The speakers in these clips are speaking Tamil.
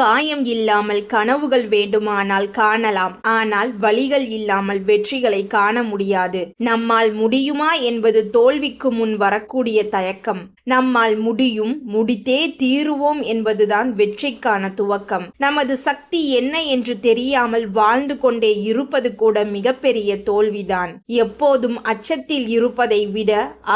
காயம் இல்லாமல் கனவுகள் வேண்டுமானால் காணலாம். ஆனால் வழிகள் இல்லாமல் வெற்றிகளை காண முடியாது. நம்மால் முடியுமா என்பது தோல்விக்கு முன் வரக்கூடிய தயக்கம். நம்மால் முடியும் முடித்தே தீருவோம் என்பதுதான் வெற்றிக்கான துவக்கம். நமது சக்தி என்ன என்று தெரியாமல் வாழ்ந்து கொண்டே இருப்பது கூட மிகப்பெரிய தோல்விதான். எப்போதும் அச்சத்தில் இருப்பதை விட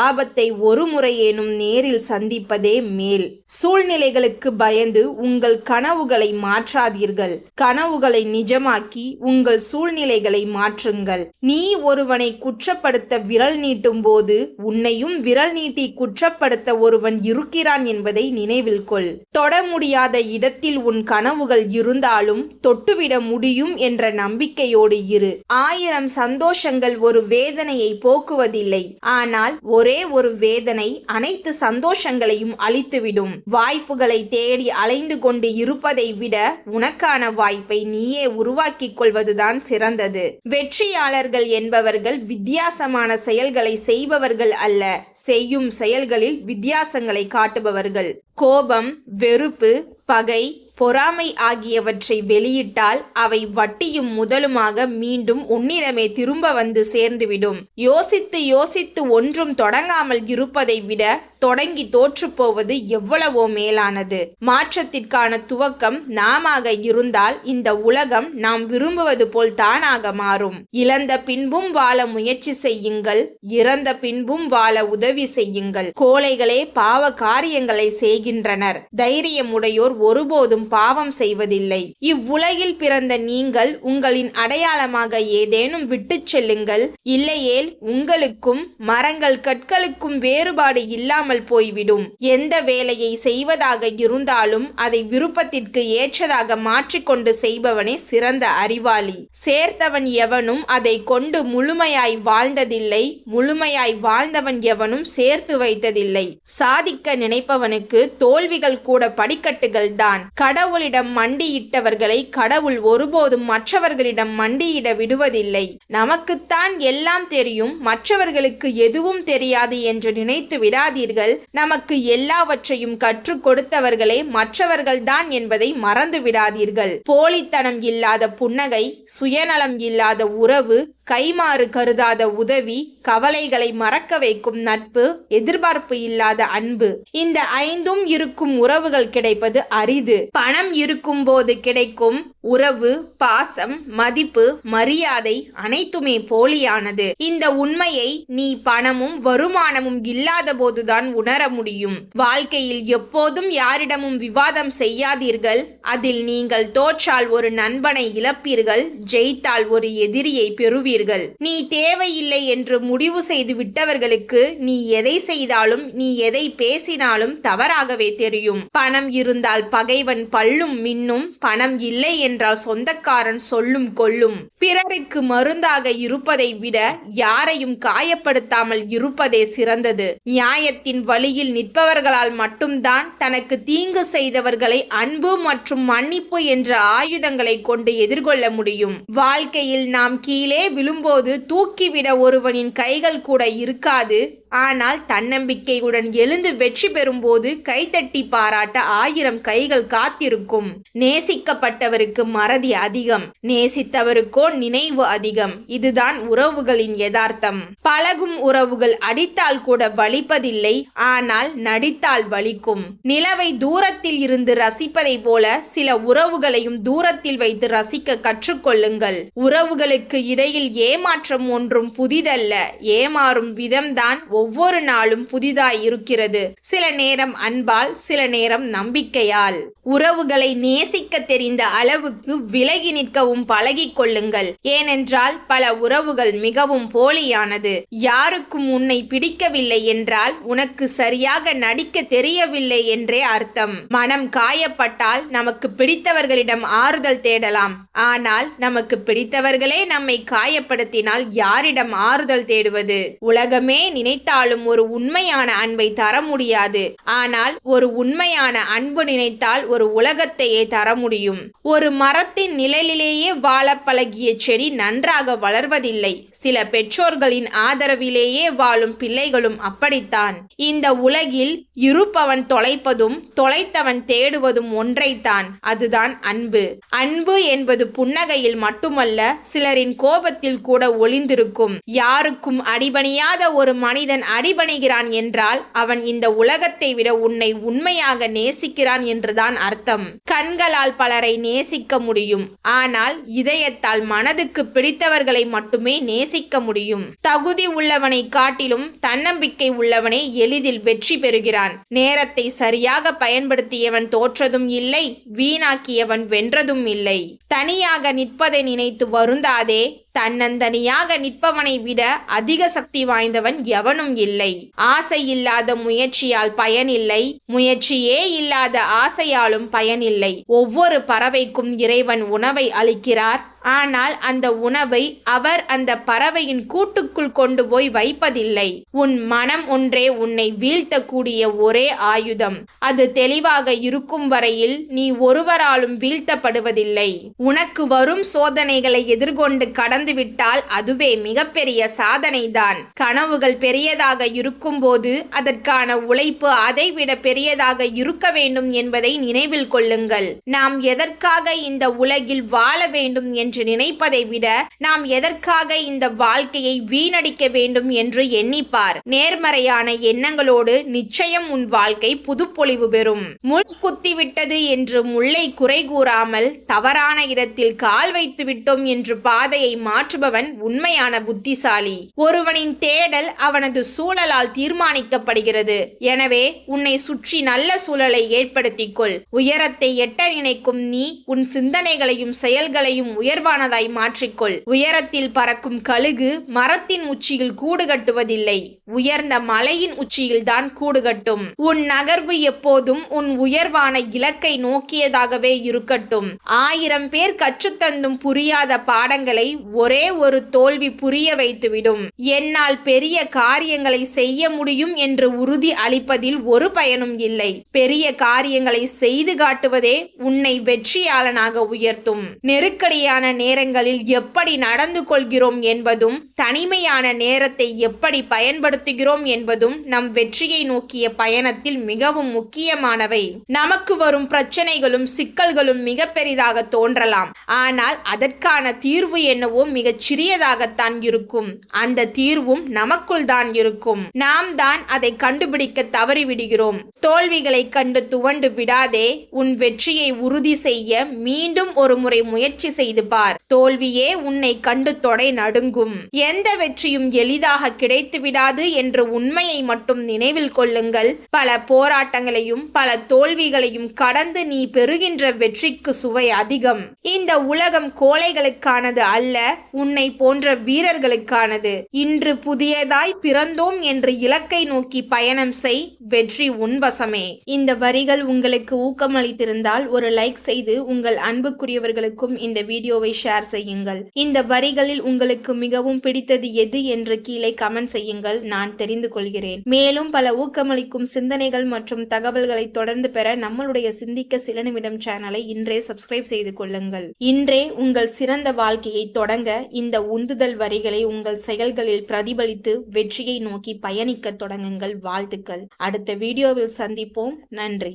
ஆபத்தை ஒரு முறையேனும் நேரில் சந்திப்பதே மேல். சூழ்நிலைகளுக்கு பயந்து உங்கள் கனவுகள் மாற்றாதீர்கள். கனவுகளை நிஜமாக்கி உங்கள் சூழ்நிலைகளை மாற்றுங்கள். நீ ஒருவனை குற்றப்படுத்த விரல் நீட்டும் போது உன்னையும் விரல் நீட்டி குற்றப்படுத்த ஒருவன் இருக்கிறான் என்பதை நினைவில் கொள். தொட முடியாத இடத்தில் உன் கனவுகள் இருந்தாலும் தொட்டுவிட முடியும் என்ற நம்பிக்கையோடு இரு. ஆயிரம் சந்தோஷங்கள் ஒரு வேதனையை போக்குவதில்லை. ஆனால் ஒரே ஒரு வேதனை அனைத்து சந்தோஷங்களையும் அழித்துவிடும். வாய்ப்புகளை தேடி அலைந்து கொண்டு இருப்பதை விட உனக்கான வாய்ப்பை நீயே உருவாக்கிக் கொள்வதுதான் சிறந்தது. வெற்றியாளர்கள் என்பவர்கள் வித்தியாசமான செயல்களை செய்பவர்கள் அல்ல செய்யும் செயல்களில் வித்தியாசங்களை காட்டுபவர்கள். கோபம் வெறுப்பு பகை பொறாமை ஆகியவற்றை வெளியிட்டால் அவை வட்டியும் முதலுமாக மீண்டும் உன்னிடமே திரும்ப வந்து சேர்ந்துவிடும். யோசித்து யோசித்து ஒன்றும் தொடங்காமல் இருப்பதை விட தொடங்கி தோற்றுப்போவது எவ்வளவோ மேலானது. மாற்றத்திற்கான துவக்கம் நாமாக இருந்தால் இந்த உலகம் நாம் விரும்புவது போல் தானாக மாறும். இழந்த பின்பும் வாழ முயற்சி செய்யுங்கள். இறந்த பின்பும் வாழ உதவி செய்யுங்கள். கோழைகளே பாவ காரியங்களை செய்கின்றனர். தைரியமுடையோர் ஒருபோதும் பாவம் செய்வதில்லை. இவ்வுலகில் பிறந்த நீங்கள் உங்களின் அடையாளமாக ஏதேனும் விட்டுச் செல்லுங்கள். இல்லையேல் உங்களுக்கும் மரங்கள் கற்களுக்கும் வேறுபாடு இல்லாமல் போய்விடும். எந்த வேலையை செய்வதாக இருந்தாலும் அதை விருப்பத்திற்கு ஏற்றதாக மாற்றிக்கொண்டு செய்பவனே சிறந்த அறிவாளி. சேர்த்தவன் எவனும் அதை கொண்டு முழுமையாய் வாழ்ந்ததில்லை. முழுமையாய் வாழ்ந்தவன் எவனும் சேர்த்து வைத்ததில்லை. சாதிக்க நினைப்பவனுக்கு தோல்விகள் கூட படிக்கட்டுகள் தான். கடவுளிடம் மண்டியிட்டவர்களை கடவுள் ஒருபோதும் மற்றவர்களிடம் மண்டியிட விடுவதில்லை. நமக்குத்தான் எல்லாம் தெரியும் மற்றவர்களுக்கு எதுவும் தெரியாது என்று நினைத்து விடாதீர்கள். நமக்கு எல்லாவற்றையும் கற்றுக் கொடுத்தவர்களே மற்றவர்கள்தான் என்பதை மறந்து விடாதீர்கள். போலித்தனம் இல்லாத புன்னகை சுயநலம் இல்லாத உறவு கைமாறு கருதாத உதவி கவலைகளை மறக்க வைக்கும் நட்பு எதிர்பார்ப்பு இல்லாத அன்பு. இந்த ஐந்தும் இருக்கும் உறவுகள் கிடைப்பது அரிது. பணம் இருக்கும் போது கிடைக்கும் உறவு பாசம் மதிப்பு மரியாதை அனைத்துமே போலியானது. இந்த உண்மையை நீ பணமும் வருமானமும் இல்லாத போதுதான் உணர முடியும். வாழ்க்கையில் எப்போதும் யாரிடமும் விவாதம் செய்யாதீர்கள். அதில் நீங்கள் தோற்றால் ஒரு நண்பனை இழப்பீர்கள். ஜெயித்தால் ஒரு எதிரியை பெறுவீர்கள். நீ தேவையில்லை என்று முடிவு செய்து விட்டவர்களுக்கு நீ எதை செய்தாலும் நீ எதை பேசினாலும் தவறாகவே தெரியும். பணம் இருந்தால் பகைவன் பல்லும் மின்னும் பணம் இல்லை என்றால் சொந்தக்காரன் சொல்லும் கொள்ளும் பிறருக்கு மருந்தாக இருப்பதை விட யாரையும் காயப்படுத்தாமல் இருப்பதே சிறந்தது. நியாயத்தின் வழியில் நிற்பவர்களால் மட்டும்தான் தனக்கு தீங்கு செய்தவர்களை அன்பு மற்றும் மன்னிப்பு என்ற ஆயுதங்களை கொண்டு எதிர்கொள்ள முடியும். வாழ்க்கையில் நாம் கீழே விழும்போது தூக்கிவிட ஒருவனின் கைகள் கூட இருக்காது. ஆனால் தன்னம்பிக்கையுடன் எழுந்து வெற்றி பெறும்போது கைத்தட்டி பாராட்ட ஆயிரம் கைகள் காத்திருக்கும். நேசிக்கப்பட்டவருக்கு மறதி அதிகம். நேசித்தவருக்கோ நினைவு அதிகம். இதுதான் உறவுகளின் யதார்த்தம். பழகும் உறவுகள் அடித்தால் கூட வலிப்பதில்லை ஆனால் நடித்தால் வலிக்கும். நிலவை தூரத்தில் இருந்து ரசிப்பதை போல சில உறவுகளையும் தூரத்தில் வைத்து ரசிக்க கற்றுக்கொள்ளுங்கள். உறவுகளுக்கு இடையில் ஏமாற்றம் ஒன்றும் புதிதல்ல. ஏமாறும் விதம்தான் ஒவ்வொரு நாளும் புதிதாய் இருக்கிறது. சில நேரம் அன்பால் சில நேரம் நம்பிக்கையால். உறவுகளை நேசிக்க தெரிந்த அளவுக்கு விலகி நிற்கவும் பழகிக் கொள்ளுங்கள். ஏனென்றால் பல உறவுகள் மிகவும் போலியானது. யாருக்கும் உன்னை பிடிக்கவில்லை என்றால் உனக்கு சரியாக நடிக்க தெரியவில்லை என்றே அர்த்தம். மனம் காயப்பட்டால் நமக்கு பிடித்தவர்களிடம் ஆறுதல் தேடலாம். ஆனால் நமக்கு பிடித்தவர்களே நம்மை காயப்படுத்தினால் யாரிடம் ஆறுதல் தேடுவது? உலகமே நினைத்த நினைத்தாலும் ஒரு உண்மையான அன்பை தர முடியாது. ஆனால் ஒரு உண்மையான அன்பு நினைத்தால் ஒரு உலகத்தையே தர முடியும். ஒரு மரத்தின் நிழலிலேயே வாழ பழகிய செடி நன்றாக வளர்வதில்லை. சில பெற்றோர்களின் ஆதரவிலேயே வாழும் பிள்ளைகளும் அப்படித்தான். இந்த உலகில் இருப்பவன் தொலைப்பதும் தொலைத்தவன் தேடுவதும் ஒன்றைத்தான். அதுதான் அன்பு. அன்பு என்பது புன்னகையில் மட்டுமல்ல சிலரின் கோபத்தில் கூட ஒளிந்திருக்கும். யாருக்கும் அடிபணியாத ஒரு மனிதன் அடிபணிகிறான் என்றால் அவன் இந்த உலகத்தை விட உன்னை உண்மையாக நேசிக்கிறான் என்றுதான் அர்த்தம். கண்களால் பலரை நேசிக்க முடியும். ஆனால் இதயத்தால் மனதுக்கு பிடித்தவர்களை மட்டுமே நேசிக்க முடியும். தகுதி உள்ளவனை காட்டிலும் தன்னம்பிக்கை உள்ளவனே எளிதில் வெற்றி பெறுகிறான். நேரத்தை சரியாக பயன்படுத்தியவன் தோற்றதும் இல்லை வீணாக்கியவன் வென்றதும் இல்லை. தனியாக நிற்பதை நினைத்து வருந்தாதே தன்னந்தனியாக நிற்பவனை விட அதிக சக்தி வாய்ந்தவன் எவனும் இல்லை. ஆசை இல்லாத முயற்சியால் பயனில்லை. முயற்சியே இல்லாத ஆசையாலும் பயனில்லை. ஒவ்வொரு பறவைக்கும் இறைவன் உணவை அளிக்கிறார். ஆனால் அந்த உணவை அவர் அந்த பறவையின் கூட்டுக்குள் கொண்டு போய் வைப்பதில்லை. உன் மனம் ஒன்றே உன்னை வீழ்த்தக்கூடிய ஒரே ஆயுதம். அது தெளிவாக இருக்கும் வரையில் நீ ஒருவராலும் வீழ்த்தப்படுவதில்லை. உனக்கு வரும் சோதனைகளை எதிர்கொண்டு கடந்த கடந்துவிட்டால் அதுவே மிகப்பெரிய சாதனைதான். கனவுகள் பெரியதாக இருக்கும்போது அதற்கான உழைப்பு அதைவிட பெரியதாக இருக்க வேண்டும் என்பதை நினைவில் கொள்ளுங்கள். நாம் எதற்காக இந்த உலகில் வாழ வேண்டும் என்று நினைப்பதை விட நாம் எதற்காக இந்த வாழ்க்கையை வீணடிக்க வேண்டும் என்று எண்ணிப்பார். நேர்மறையான எண்ணங்களோடு நிச்சயம் உன் வாழ்க்கை புதுப்பொழிவு பெறும். முள் குத்திவிட்டது என்று முல்லை குறை கூறாமல் தவறான இடத்தில் கால் வைத்து விட்டோம் என்று பாதையை மாற்றுபவன் உண்மையான புத்திசாலி. ஒருவனின் தேடல் அவனது சூழலால் தீர்மானிக்கப்படுகிறது. எனவே உன்னை சுற்றி நல்ல சூழலை ஏற்படுத்திக்கொள். உயரத்தை எட்ட நினைக்கும் நீ உன் சிந்தனைகளையும் செயல்களையும் உயர்வானதாய் மாற்றிக்கொள். உயரத்தில் பறக்கும் கழுகு மரத்தின் உச்சியில் கூடு கட்டுவதில்லை. உயர்ந்த மலையின் உச்சியில் தான் கூடு கட்டும். உன் நகர்வு எப்போதும் உன் உயர்வான இலக்கை நோக்கியதாகவே இருக்கட்டும். ஆயிரம் பேர் கற்றுத்தந்தும் புரியாத பாடங்களை ஒரே ஒரு தோல்வி புரிய வைத்துவிடும். என்னால் பெரிய காரியங்களை செய்ய முடியும் என்று உறுதி அளிப்பதில் ஒரு பயனும் இல்லை. பெரிய காரியங்களை செய்து காட்டுவதே உன்னை வெற்றியாளனாக உயர்த்தும். நெருக்கடியான நேரங்களில் எப்படி நடந்து கொள்கிறோம் என்பதும் தனிமையான நேரத்தை எப்படி பயன்படுத்துகிறோம் என்பதும் நம் வெற்றியை நோக்கிய பயணத்தில் மிகவும் முக்கியமானவை. நமக்கு வரும் பிரச்சனைகளும் சிக்கல்களும் மிக பெரிதாக தோன்றலாம். ஆனால் அதற்கான தீர்வு என்னவோ மிகச் சிறியதாகத்தான் இருக்கும். அந்த தீர்வும் நமக்குள் தான் இருக்கும். நாம் தான் அதை கண்டுபிடிக்க தவறிவிடுகிறோம். தோல்விகளை கண்டு துவண்டு விடாதே உன் வெற்றியை உறுதி செய்ய மீண்டும் ஒரு முறை முயற்சி செய்து பார். தோல்வியே உன்னை கண்டு தொடை நடுங்கும். எந்த வெற்றியும் எளிதாக கிடைத்து விடாது என்ற உண்மையை மட்டும் நினைவில் கொள்ளுங்கள். பல போராட்டங்களையும் பல தோல்விகளையும் கடந்து நீ பெறுகின்ற வெற்றிக்கு சுவை அதிகம். இந்த உலகம் கோழைகளுக்கானது அல்ல உன்னை போன்ற வீரர்களுக்கானது. இன்று புதியதாய் பிறந்தோம் என்று இலக்கை நோக்கி பயணம் செய் வெற்றி உன்வசமே இந்த வரிகள் உங்களுக்கு ஊக்கமளித்திருந்தால் ஒரு லைக் செய்து உங்கள் அன்புக்குரியவர்களுக்கும் இந்த வீடியோவை ஷேர் செய்யுங்கள். இந்த வரிகளில் உங்களுக்கு மிகவும் பிடித்தது எது என்று கீழே கமெண்ட் செய்யுங்கள் நான் தெரிந்து கொள்கிறேன். மேலும் பல ஊக்கமளிக்கும் சிந்தனைகள் மற்றும் தகவல்களை தொடர்ந்து பெற நம்மளுடைய சிந்திக்க சில நிமிடம் சேனலை இன்றே சப்ஸ்கிரைப் செய்து கொள்ளுங்கள். இன்றே உங்கள் சிறந்த வாழ்க்கையை தொடங்க இந்த உந்துதல் வரிகளை உங்கள் செயல்களில் பிரதிபலித்து வெற்றியை நோக்கி பயணிக்க தொடங்குங்கள். வாழ்த்துக்கள். அடுத்த வீடியோவில் சந்திப்போம். நன்றி.